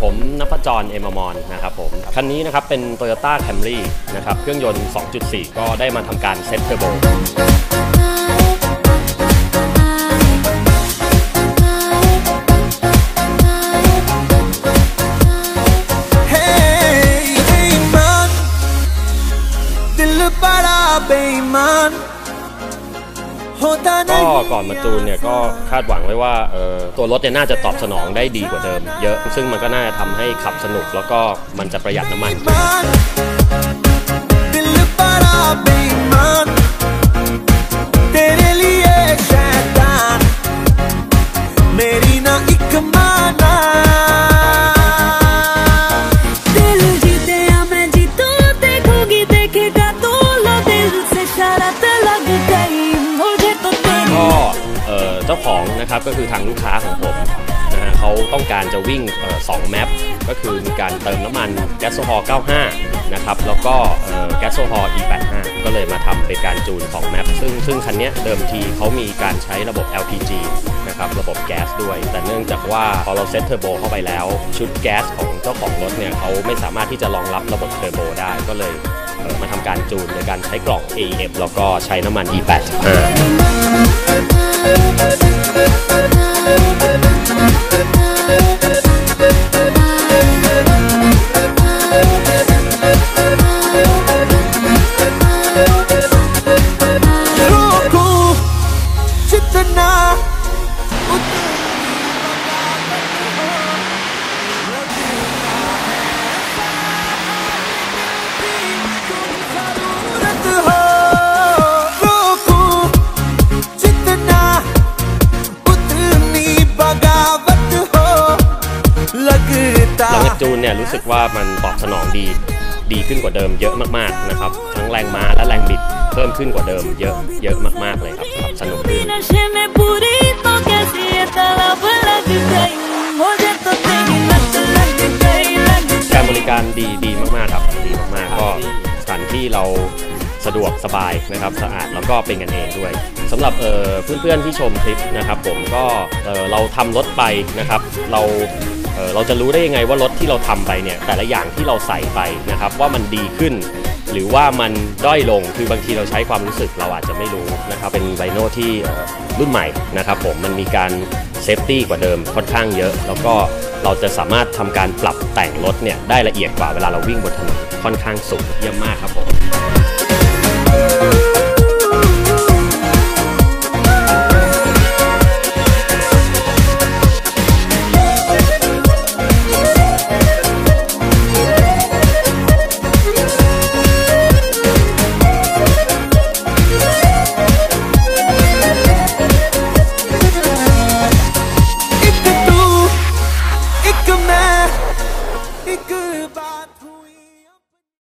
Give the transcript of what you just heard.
ผมนภจรเอมมอนนะครับผมคันนี้นะครับเป็น Toyota Camry นะครับเครื่องยนต์ 2.4 ก็ได้มาทำการเซ็ตเทอร์โบมัน ก็ก่อนมาจูนเนี่ยก็คาดหวังไว้ว่าเออตัวรถเนี่ยน่าจะตอบสนองได้ดีกว่าเดิม เยอะซึ่งมันก็น่าจะทำให้ขับสนุกแล้วก็มันจะประหยัดน้ำมัน เอ่อเจ้าของนะครับก็คือทางลูกค้าของผมนะฮะเขาต้องการจะวิ่งสองแมปก็คือมีการเติมน้ำมันแก๊สโซฮอล์95 นะครับ แล้วก็แก๊สโซฮอล์ E85 ก็เลยมาทำเป็นการจูน2แมปซึ่งซึ่งคันนี้เดิมทีเขามีการใช้ระบบ LPG นะครับ ระบบแก๊สด้วย แต่เนื่องจากว่าพอเราเซ็ตเทอร์โบเข้าไปแล้ว ชุดแก๊สของเจ้าของรถเนี่ยเขาไม่สามารถที่จะรองรับระบบเทอร์โบได้ก็เลย มาทำการจูนโดยการใช้กล่อง AEM แล้วก็ใช้น้ำมัน E85 รู้กูจิา นี่ยรู้สึกว่ามันตอบสนองดีดีขึ้นกว่าเดิมเยอะมากๆนะครับ ทั้งแรงม้าและแรงบิดเพิ่มขึ้นกว่าเดิมเยอะเยอะมากๆเลยครับขับสนุกการบริการดีดีมากๆครับดีมากๆก็สถานที่เราสะดวกสบายนะครับสะอาดแล้วก็เป็นกันเองด้วยสำหรับเพื่อนๆที่ชมคลิปนะครับ ผมก็เเราทำรถไปนะครับ เรา เเราจะรู้ได้ยังไงว่ารถที่เราทำไปเนี่ยแต่ละอย่างที่เราใส่ไปนะครับว่ามันดีขึ้น หรือว่ามันด้อยลงคือบางทีเราใช้ความรู้สึกเราอาจจะไม่รู้นะครับเป็นไบโนที่รุ่นใหม่นะครับผมมันมีการเซฟตี้กว่าเดิมค่อนข้างเยอะ แล้วก็เราจะสามารถทำการปรับแต่งรถเนี่ยได้ละเอียดกว่าเวลาเราวิ่งบนถนนค่อนข้างสูงเยี่ยมมากครับผม goodbye.